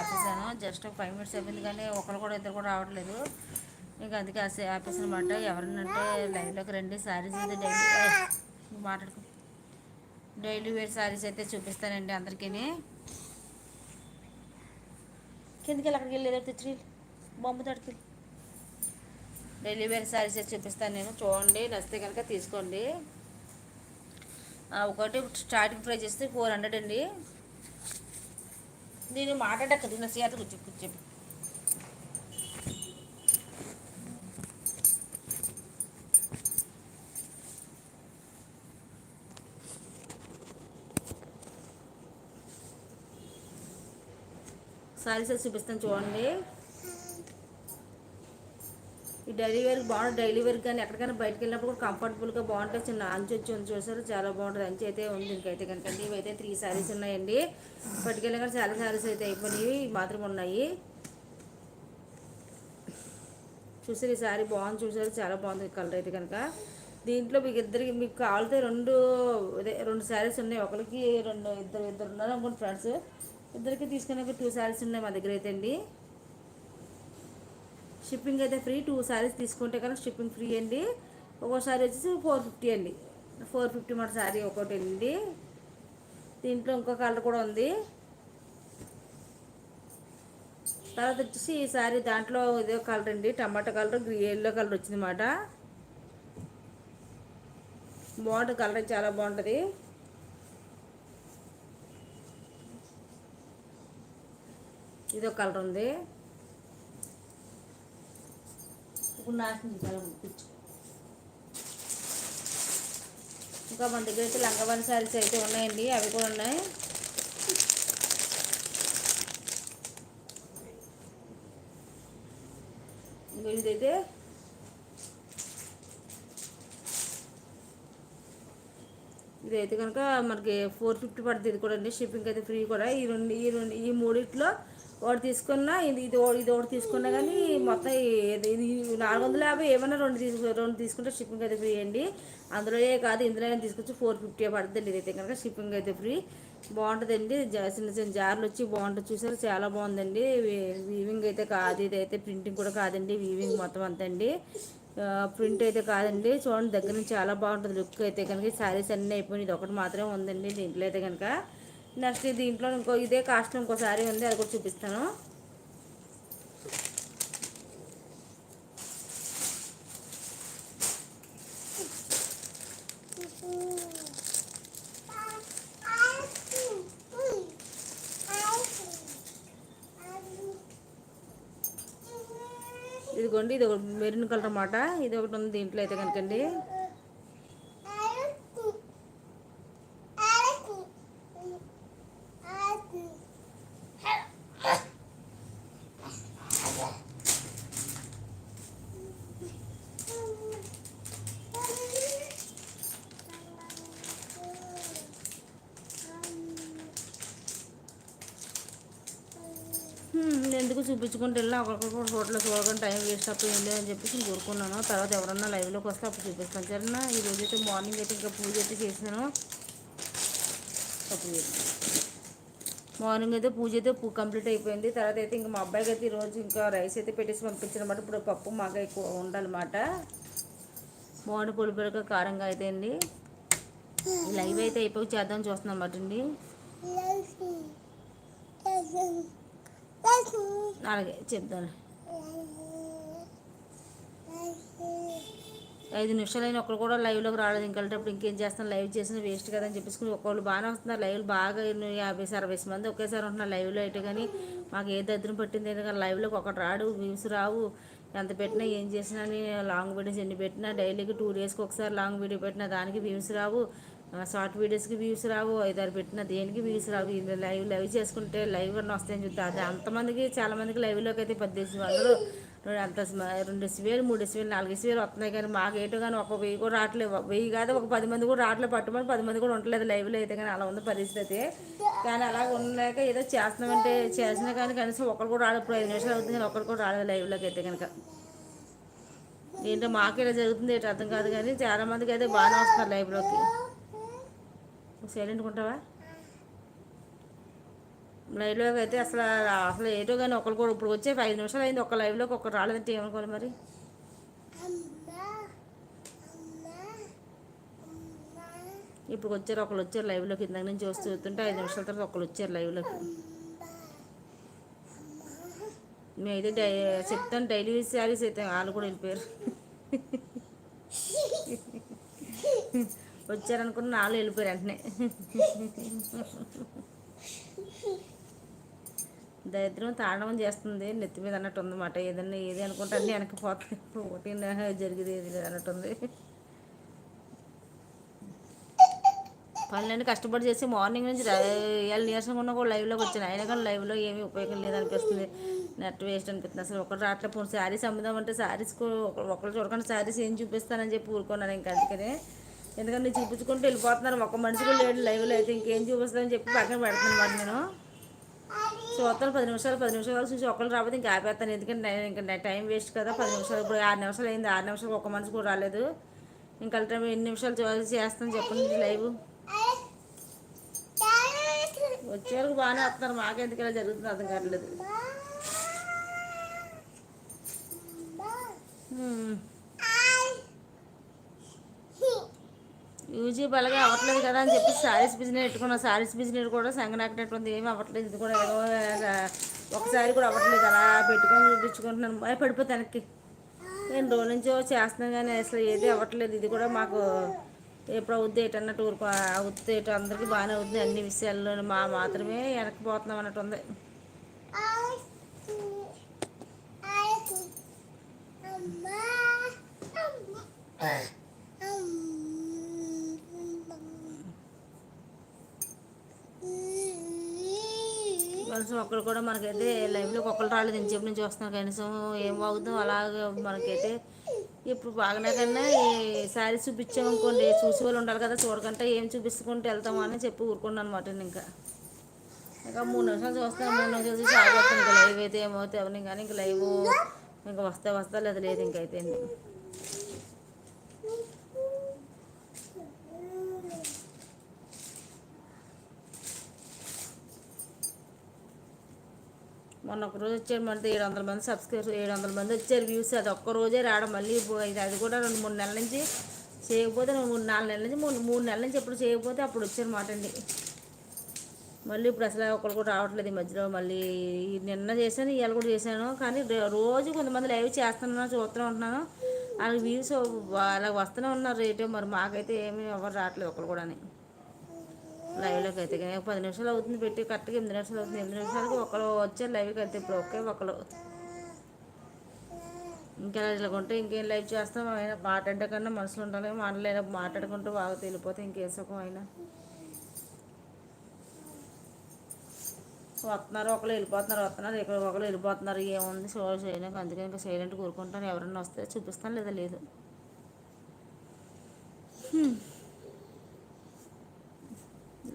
ఆపేసాను just ఒక five minutes అయిపోయింది కానీ ఒకరు కూడా ఇద్దరు కూడా రావట్లేదు. ఇంకా అందుకే ఆసే ఆపేసిన అనమాట ఎవరినంటే లైవ్లోకి రండి శారీస్ అయితే డైలీ మాట్లాడుకో. డైలీ వేర్ శారీస్ అయితే చూపిస్తానండి అందరికీ కిందకి వెళ్ళి అక్కడికి వెళ్ళి ఏదో తెచ్చి బొమ్మ తడికి డైలీ వేర్ శారీస్ అయితే చూపిస్తాను నేను. చూడండి నచ్చితే కనుక తీసుకోండి. ఒకటి స్టార్టింగ్ ప్రైస్ చేస్తే ఫోర్ హండ్రెడ్ అండి. నేను మాట్లాడక నా సీత కూర్చో కూర్చో. సారీస్ చూపిస్తాను చూడండి. ఈ డైలీ వేర్ బాగుంటుంది. డైలీ వేర్ కానీ ఎక్కడికైనా బయటకు వెళ్ళినప్పుడు కూడా కంఫర్టబుల్గా బాగుంటుంది. చిన్న అంచు వచ్చి ఉంది చూసారు? చాలా బాగుంటుంది. అంచు అయితే ఉంది. ఇంకైతే కనుక ఇవైతే త్రీ శారీస్ ఉన్నాయండి. పట్టుకెళ్ళి కానీ చాలా శారీస్ అయితే అయిపోయినాయి మాత్రం ఉన్నాయి. చూసారు? ఈ శారీ బాగుంది చూసారు? చాలా బాగుంది కలర్ అయితే కనుక. దీంట్లో మీకు ఇద్దరికి మీకు కావాలితే రెండు అదే రెండు శారీస్ ఉన్నాయి. ఒకరికి రెండు ఇద్దరు ఇద్దరు ఉన్నారు అనుకోండి ఫ్రెండ్స్ ఇద్దరికి తీసుకునే టూ శారీస్ ఉన్నాయి మా దగ్గర అయితే అండి. షిప్పింగ్ అయితే ఫ్రీ టూ శారీస్ తీసుకుంటే కనుక షిప్పింగ్ ఫ్రీ అండి. ఒక్కో శారీ వచ్చేసి ఫోర్ ఫిఫ్టీ అండి. ఫోర్ ఫిఫ్టీ మన శారీ ఒకటి అండి. దీంట్లో ఇంకో కలర్ కూడా ఉంది. తర్వాత వచ్చేసి ఈ శారీ దాంట్లో ఇదే కలర్ అండి. టమాటా కలర్ ఎల్లో కలర్ వచ్చింది అన్నమాట బాగుంటుంది కలర్ చాలా బాగుంటుంది. ఇదో కలర్ ఉంది. ఇప్పుడు నాశనం కలర్ ఇంకా మన దగ్గర అయితే లంగవన్ శారీస్ అయితే ఉన్నాయండి అవి కూడా ఉన్నాయి. ఇంకా ఇదైతే ఇదైతే కనుక మనకి ఫోర్ ఫిఫ్టీ పడుతుంది ఇది కూడా అండి షిప్పింగ్ అయితే ఫ్రీ కూడా. ఈ రెండు ఈ రెండు ఈ మూడిట్లో ఒకటి తీసుకున్నా ఇది ఇది ఇది ఒకటి తీసుకున్నా కానీ మొత్తం ఇది ఇది నాలుగు వందల యాభై ఏమైనా రెండు తీసుకు రెండు తీసుకుంటే షిప్పింగ్ అయితే ఫ్రీ అండి. అందులో ఏ కాదు ఇందులో అయినా తీసుకొచ్చి ఫోర్ ఫిఫ్టీ పడుతుంది ఇదైతే కనుక షిప్పింగ్ అయితే ఫ్రీ. బాగుంటుందండి. జా- చిన్న చిన్న జార్లు వచ్చి బాగుంటుంది చూసారు చాలా బాగుందండి. వీవింగ్ అయితే కాదు ఇదైతే ప్రింటింగ్ కూడా కాదండి. వీవింగ్ మొత్తం అంతా అండి. ప్రింట్ అయితే కాదండి. చూడండి దగ్గర నుంచి చాలా బాగుంటుంది లుక్ అయితే కనుక. శారీస్ అన్నీ అయిపోయినాయి. ఇది ఒకటి మాత్రమే ఉందండి దీంట్లో అయితే కనుక. నెక్స్ట్ దీంట్లో ఇంకో ఇదే కాస్ట్ ఇంకో శారీ ఉంది అది కూడా చూపిస్తాను. ఇదిగోండి ఇది ఒక మెరూన్ కలర్ అన్నమాట. ఇది ఒకటి ఉంది దీంట్లో అయితే కనుకండి. ఎందుకు చూపించుకుంటూ వెళ్ళినా ఒకరికొకరు హోటల్లో చూడకుండా టైం వేస్ట్ అయిపోయింది అని చెప్పేసి నేను కోరుకున్నాను. తర్వాత ఎవరన్నా లైవ్లోకి వస్తే అప్పుడు చూపిస్తాను. సరేనా? ఈ రోజు అయితే మార్నింగ్ అయితే ఇంకా పూజ అయితే చేసాను అప్పుడు మార్నింగ్ అయితే పూజ అయితే పూ కంప్లీట్ అయిపోయింది. తర్వాత అయితే ఇంకా మా అబ్బాయికి అయితే ఈరోజు ఇంకా రైస్ అయితే పెట్టేసి పంపించారన్నమాట ఇప్పుడు పప్పు మాకు ఎక్కువ ఉండాలన్నమాట. బాగుండి పొడిపొడిగా కారంగా అయితే అండి. లైవ్ అయితే అయిపోయి చేద్దాం చూస్తున్నాం అన్నమాట అండి. అలాగే చెప్తాను. ఐదు నిమిషాలైన ఒకరు కూడా లైవ్లోకి రాలేదు. ఇంకెళ్ళేటప్పుడు ఇంకేం చేస్తాను? లైవ్ చేసిన వేస్ట్ కదా అని చెప్పేసి ఒకళ్ళు బాగానే వస్తున్నారు. లైవ్లు బాగా యాభై అరవై మంది ఒకేసారి ఉంటున్నారు లైవ్లో అయితే కానీ. మాకు ఏ దద్దరం పట్టింది కానీ లైవ్లోకి ఒకటి రాడు వ్యూస్ రావు. ఎంత పెట్టినా ఏం చేసినా లాంగ్ వీడియోస్ ఎన్ని పెట్టినా డైలీకి టూ డేస్కి ఒకసారి లాంగ్ వీడియో పెట్టినా దానికి వ్యూస్ రావు. షార్ట్ వీడియోస్కి వ్యూస్ రావు ఐదారు పెట్టిన దేనికి వ్యూస్ రావు? ఇది లైవ్ లైవ్ చేసుకుంటే లైవ్ అన్న వస్తాయని చూస్తే అది అంతమందికి చాలామందికి లైవ్లోకి అయితే పద్దెనిమిది వందలు. అంత స్మ- రెండు వేలు మూడు వేలు నాలుగు వేలు వస్తున్నాయి కానీ మాకు ఏటో కానీ ఒక వెయ్యి కూడా రావట్లేదు. వెయ్యి కాదు ఒక పది మంది కూడా రావట్లేదు. పట్టుమని పది మంది కూడా ఉండలేదు లైవ్లో అయితే కానీ అలా ఉంది పరిస్థితి కానీ అలా ఉండలేక ఏదో చేస్తున్నామంటే చేసినా కానీ కనీసం ఒకరు కూడా రాలేదు. ఇప్పుడు ఐదు నిమిషాలు అవుతుంది కానీ ఒకరు కూడా రాలేదు లైవ్లోకి అయితే కనుక. ఏంటో మాకు ఇలా జరుగుతుంది ఏంటో అర్థం కాదు కానీ చాలామందికి అయితే బాగానే వస్తున్నారు లైవ్లోకి సైలెంట్ ఉంటావా? లైవ్లోకి అయితే అసలు అసలు ఏటో కానీ ఒకరు కూడా ఇప్పుడు వచ్చే ఐదు నిమిషాలు అయింది. ఒక లైవ్లోకి ఒకరు రాలేదంటే ఏమనుకోవాలి మరి? ఇప్పుడు వచ్చారు ఒకళ్ళు వచ్చారు లైవ్లోకి. ఇందాక నుంచి వస్తూ చూస్తుంటే ఐదు నిమిషాల తర్వాత ఒకరు వచ్చారు లైవ్లోకి. మేమైతే డై చెప్తాను డైలీ శారీస్ అయితే వాళ్ళు కూడా వెళ్ళిపోయారు. వచ్చారనుకున్న నాలుగు వెళ్ళిపోయారు వెంటనే. దరిద్రం తాండవం చేస్తుంది నెత్తి మీద అన్నట్టు ఉందన్నమాట ఏదన్నా ఏది అనుకుంటే అన్నీ వెనకపోతుంది ఒకటి జరిగేది ఏది లేదు అన్నట్టుంది పనులన్నీ కష్టపడి చేసి మార్నింగ్ నుంచి ఇవాళ నీరసంగా ఉన్న కూడా లైవ్లోకి వచ్చాను. అయినా కానీ లైవ్లో ఏమీ ఉపయోగం లేదనిపిస్తుంది. నెట్ వేస్ట్ అనిపిస్తుంది. అసలు ఒకటి రాట్లే శారీస్ అమ్ముదామంటే శారీస్ ఒకరు చూడకుండా శారీస్ ఏం చూపిస్తానని చెప్పి ఊరుకున్నాను ఇంకా అందుకనే. ఎందుకంటే చూపించుకుంటూ వెళ్ళిపోతున్నారు. ఒక మనిషి కూడా లేడు లైవ్లో అయితే ఇంకేం చూపిస్తానని చెప్పి పక్కన పెడుతున్నాను మరి నేను. చూస్తాను. పది నిమిషాలు పది నిమిషాలు చూసి ఒకళ్ళు రాకపోతే ఇంకా ఆపేస్తాను. ఎందుకంటే నేను ఇంకా టైం వేస్ట్ కదా. పది నిమిషాలు ఇప్పుడు ఆరు నిమిషాలు అయింది. ఆరు నిమిషాలు ఒక మనిషి కూడా రాలేదు. ఇంకా టైం ఎన్ని నిమిషాలు చూ- చేస్తాను చెప్పండి లైవ్. వచ్చే వరకు బాగానే వస్తున్నారు. మాకెందుకు ఇలా జరుగుతుంది అర్థం కావట్లేదు. యూజీ బలగా అవ్వట్లేదు కదా అని చెప్పి సారీస్ బిజినెస్ పెట్టుకున్న సారీస్ బిజినెస్ కూడా సంగనాకినటువంటి ఏమీ అవ్వట్లేదు ఇది కూడా ఏదో ఒకసారి కూడా అవ్వట్లేదు అలా పెట్టుకొని చూపించుకుంటున్నాను భయ పడిపోతే వెనక్కి నేను రోజు నుంచో చేస్తున్నాను కానీ అసలు ఏది అవ్వట్లేదు ఇది కూడా మాకు ఎప్పుడు అవుద్ది ఏంటన్నట్టు టూర్ అవుద్ది ఏటో అందరికీ బాగానే అవుతుంది అన్ని విషయాల్లో మా మాత్రమే వెనక్కిపోతున్నాం అన్నట్టు ఉంది కనీసం ఒక్కరు కూడా మనకైతే లైవ్లోకి ఒకరు రాలేదు. నేను చెప్పి నుంచి వస్తున్నాను కనీసం ఏం బాగుతుందో అలాగే మనకైతే ఇప్పుడు బాగానే కన్నా ఈ శారీ చూపించామనుకోండి చూసి వాళ్ళు ఉండాలి కదా. చూడకంటే ఏం చూపించుకుంటూ వెళ్తామా అని చెప్పి ఊరుకున్నాను అనమాట ఇంకా. ఇంకా మూడు నిమిషాలు చూస్తాను మూడు నిమిషాలు చూసి ఆగిపోతాను ఇంకా లైవ్ అయితే ఏమవుతాయి అవన్నీ కానీ ఇంకా లైవ్ ఇంకా వస్తే వస్తా లేదు లేదు. ఇంకైతే మొన్న ఒక రోజు వచ్చారు మనతో ఏడు వందల మంది సబ్స్క్రైబర్స్ ఏడు వందల మంది వచ్చారు వ్యూస్ అది ఒక్క రోజే రావడం మళ్ళీ ఇది అది కూడా రెండు మూడు నెలల నుంచి చేయకపోతే రెండు మూడు నాలుగు నెలల నుంచి మూడు మూడు నెలల నుంచి ఎప్పుడు చేయకపోతే అప్పుడు వచ్చారు మాట అండి. మళ్ళీ ఇప్పుడు అసలు ఒకరు కూడా రావట్లేదు ఈ మధ్యలో. మళ్ళీ ఈ నిన్న చేశాను ఇవాళ కూడా చేశాను. కానీ రోజు కొంతమంది లైవ్ చేస్తున్నాను చూస్తూనే ఉంటున్నాను వాళ్ళకి వ్యూస్ అలా వస్తూనే ఉన్నారు రేటు. మరి మాకైతే ఏమీ ఎవరు రావట్లేదు ఒకరు కూడా లైవ్లోకి అయితే కానీ పది నిమిషాలు అవుతుంది పెట్టి కరెక్ట్గా ఎనిమిది నిమిషాలు అవుతుంది. ఎనిమిది నిమిషాలకి ఒకరు వచ్చారు లైవ్కి అయితే ఇప్పుడు ఒకే ఒకరు ఇంకా ఇలా ఇంకేం లైవ్ చేస్తాం ఆయన మాట్లాడే కన్నా మనుషులు ఉండాలి మాట్లాడే మాట్లాడుకుంటూ బాగా తెలిపోతే ఇంకేం సుఖం అయినా. వస్తున్నారు ఒకరు వెళ్ళిపోతున్నారు వస్తున్నారు ఇక్కడ ఒకరు వెళ్ళిపోతున్నారు ఏముంది షో చేయడానికి అందుకని ఇంకా సైలెంట్ కోరుకుంటాను ఎవరన్నా వస్తే చూపిస్తాను లేదా లేదు?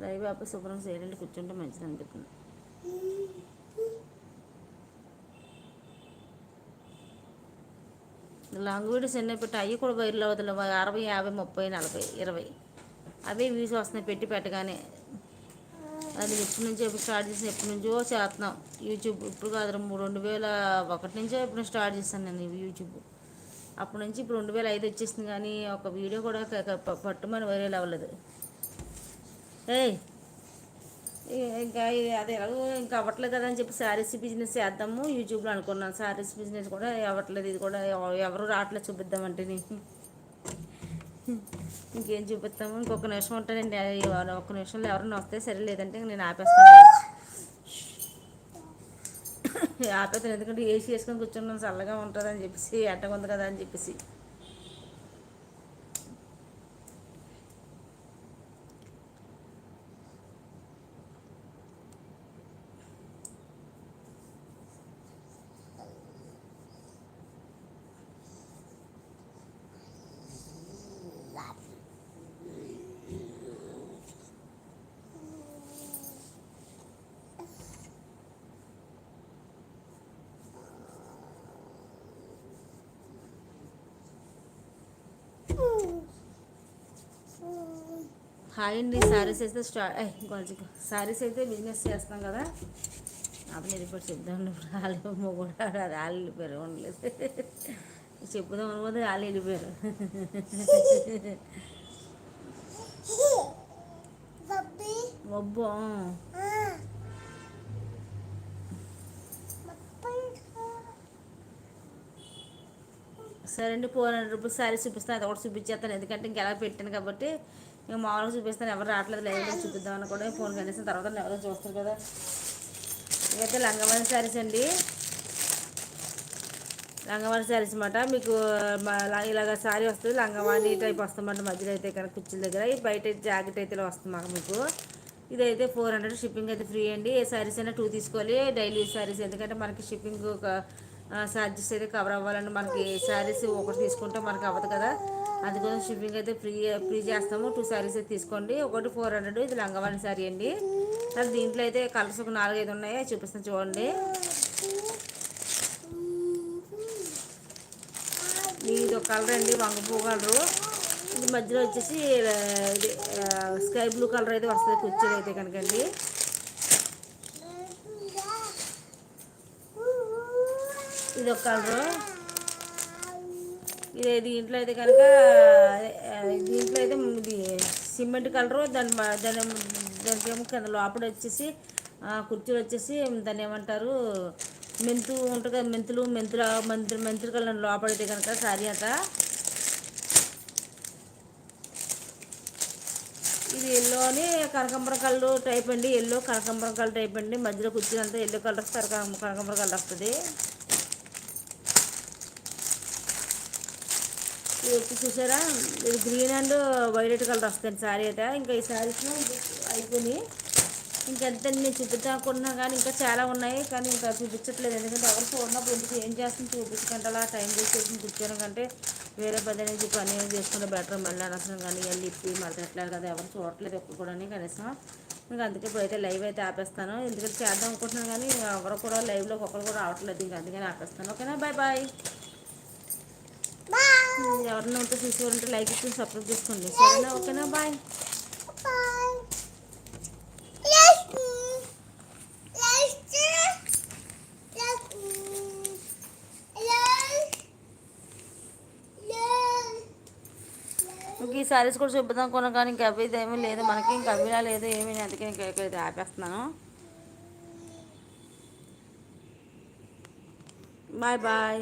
లైవ్ శుభ్రం సైలెంట్ కూర్చుంటే మంచిది అనిపిస్తుంది. లాంగ్ వీడియోస్ ఎన్నో పెట్టి అవి కూడా వైరల్ అవుతుంది అరవై యాభై ముప్పై నలభై ఇరవై. అవే వ్యూస్ వస్తున్నాయి పెట్టి పెట్టగానే. అది ఎప్పటి నుంచో ఎప్పుడు స్టార్ట్ చేసిన ఎప్పటి నుంచో చేస్తున్నాం. యూట్యూబ్ ఇప్పుడు కాదు రెండు రెండు వేల ఒకటి నుంచో ఇప్పుడు స్టార్ట్ చేశాను నేను యూట్యూబ్ అప్పటి నుంచి ఇప్పుడు రెండు వేల ఐదు వచ్చేసింది కానీ ఒక వీడియో కూడా పట్టుమని వైరల్ అవ్వలేదు. ఏయ్. ఇంకా అది ఎలాగో ఇంకా అవ్వట్లేదు కదా అని చెప్పి శారీస్ బిజినెస్ చేద్దాము. యూట్యూబ్లో అనుకున్నాను శారీస్ బిజినెస్ కూడా అవ్వట్లేదు ఇది కూడా ఎవరు రావట్లేదు చూపిద్దామంటే ఇంకేం చూపిస్తాము? ఇంకొక నిమిషం ఉంటానండి ఒక్క నిమిషంలో ఎవరైనా వస్తే సరే లేదంటే నేను ఆపేస్తాను. ఆపేస్తాను. ఎందుకంటే ఏసీ వేసుకొని కూర్చున్నాను చల్లగా ఉంటుందని చెప్పేసి ఎంటగా ఉంది కదా అని చెప్పేసి. హాయ్ అండి శారీస్ అయితే స్టార్ట్ కొంచెం శారీస్ అయితే బిజినెస్ చేస్తాం కదా. అప్పుడు ఇప్పుడు చెప్దాం వాళ్ళు కూడా వాళ్ళు వెళ్ళిపోయారు ఉండలేదు చెప్పుదాం అనుకోదు వాళ్ళు వెళ్ళిపోయారు. మబ్బు సరే అండి ఫోర్ హండ్రెడ్ రూపీస్ శారీ చూపిస్తాను అది ఒకటి చూపించేస్తాను. ఎందుకంటే ఇంకెలా పెట్టాను కాబట్టి ఇంకా మామూలుగా చూపిస్తాను ఎవరు రావట్లేదు లైవ్లో చూపిద్దామని కూడా ఫోన్ కనేసిన తర్వాత ఎవరో చూస్తారు కదా. ఇవైతే లంగవాణి శారీస్ అండి. లంగవాణి శారీస్ అన్నమాట. మీకు ఇలాగ శారీ వస్తుంది లంగవాణి టైప్ వస్తుందన్నమాట మధ్యలో అయితే కనుక కుర్చీల దగ్గర. ఈ బయట జాకెట్ అయితే వస్తుంది మాకు మీకు. ఇదైతే ఫోర్ హండ్రెడ్ షిప్పింగ్ అయితే ఫ్రీ అండి. ఏ శారీస్ అయినా టూ తీసుకోవాలి డైలీ శారీస్. ఎందుకంటే మనకి షిప్పింగ్ ఛార్జెస్ అయితే కవర్ అవ్వాలండి. మనకి శారీస్ ఒకటి తీసుకుంటే మనకి అవ్వదు కదా. అందుకోసం షిప్పింగ్ అయితే ఫ్రీ ఫ్రీ చేస్తాము. టూ శారీస్ అయితే తీసుకోండి. ఒకటి ఫోర్ హండ్రెడ్ ఇది లంగవాణి శారీ అండి. అది దీంట్లో అయితే కలర్స్ ఒక నాలుగైదు ఉన్నాయి? చూపిస్తాను చూడండి. ఇది ఒక కలర్ అండి వంగపూ కలరు ఇది మధ్యలో వచ్చేసి ఇది స్కై బ్లూ కలర్ అయితే వస్తుంది. కుర్చీలు అయితే కనుకండి ఇది ఒక కలరు ఇది దీంట్లో అయితే కనుక దీంట్లో అయితే ఇది సిమెంట్ కలరు దాని దాని దానికి ఏమో కింద లోపల వచ్చేసి ఆ, కుర్చీలు వచ్చేసి దాన్ని ఏమంటారు మెంతు ఉంటుంది కదా మెంతులు మెంతుల మెంతులు మెంతులు కలర్ లోపల అయితే కనుక సారీ అంతా ఇది ఎల్లోని కనకంబరం కలర్ టైప్ అండి ఎల్లో కనకంబరం కలర్ టైప్ అండి. మధ్యలో కుర్చీలంతా ఎల్లో కలర్ వస్తారు కనకంబరం కలర్ వస్తుంది. వచ్చి చూసారా? ఇది గ్రీన్ అండ్ వైలెట్ కలర్ వస్తుంది శారీ అయితే. ఇంకా ఈ శారీస్లో అయిపోయినాయి. ఇంకెంత నేను చూపించకుండా కానీ ఇంకా చాలా ఉన్నాయి. కానీ ఇంకా చూపించట్లేదు. ఎందుకంటే ఎవరు చూడనప్పుడు ఎందుకు ఏం చేస్తుంది చూపించకంటే అలా టైం చేసేసి చేసి కూర్చోను కంటే వేరే పది అనేది పని ఏం చేసుకుంటే బెటర్ మళ్ళీ అనవసరం కానీ వెళ్ళి ఇప్పి మడతట్లేదు కదా. ఎవరు చూడట్లేదు ఎప్పుడు కూడా కనీసం. ఇంకా అందుకే ఇప్పుడైతే లైవ్ అయితే ఆపేస్తాను. ఎందుకంటే చేద్దాం అనుకుంటున్నాను కానీ ఎవరు కూడా లైవ్లో ఒకరు కూడా రావట్లేదు. ఇంకా అందుకని ఆపేస్తాను. ఓకేనా? బాయ్ బాయ్ ఎవరైనా ఉంటే చూసేవారంటే లైక్ ఇచ్చి సపోర్ట్ చేసుకోండి. సరేనా? ఓకేనా? బాయ్. ఇంక ఈ సారీస్ కూడా చూపిద్దాం. కొన కానీ ఇంకా అవి ఇది ఏమీ లేదు. మనకి ఇంకా అవిలా లేదు. ఏమీ అందుకే ఇంకా ఇక్కడైతే ఆపేస్తున్నాను. Bye bye.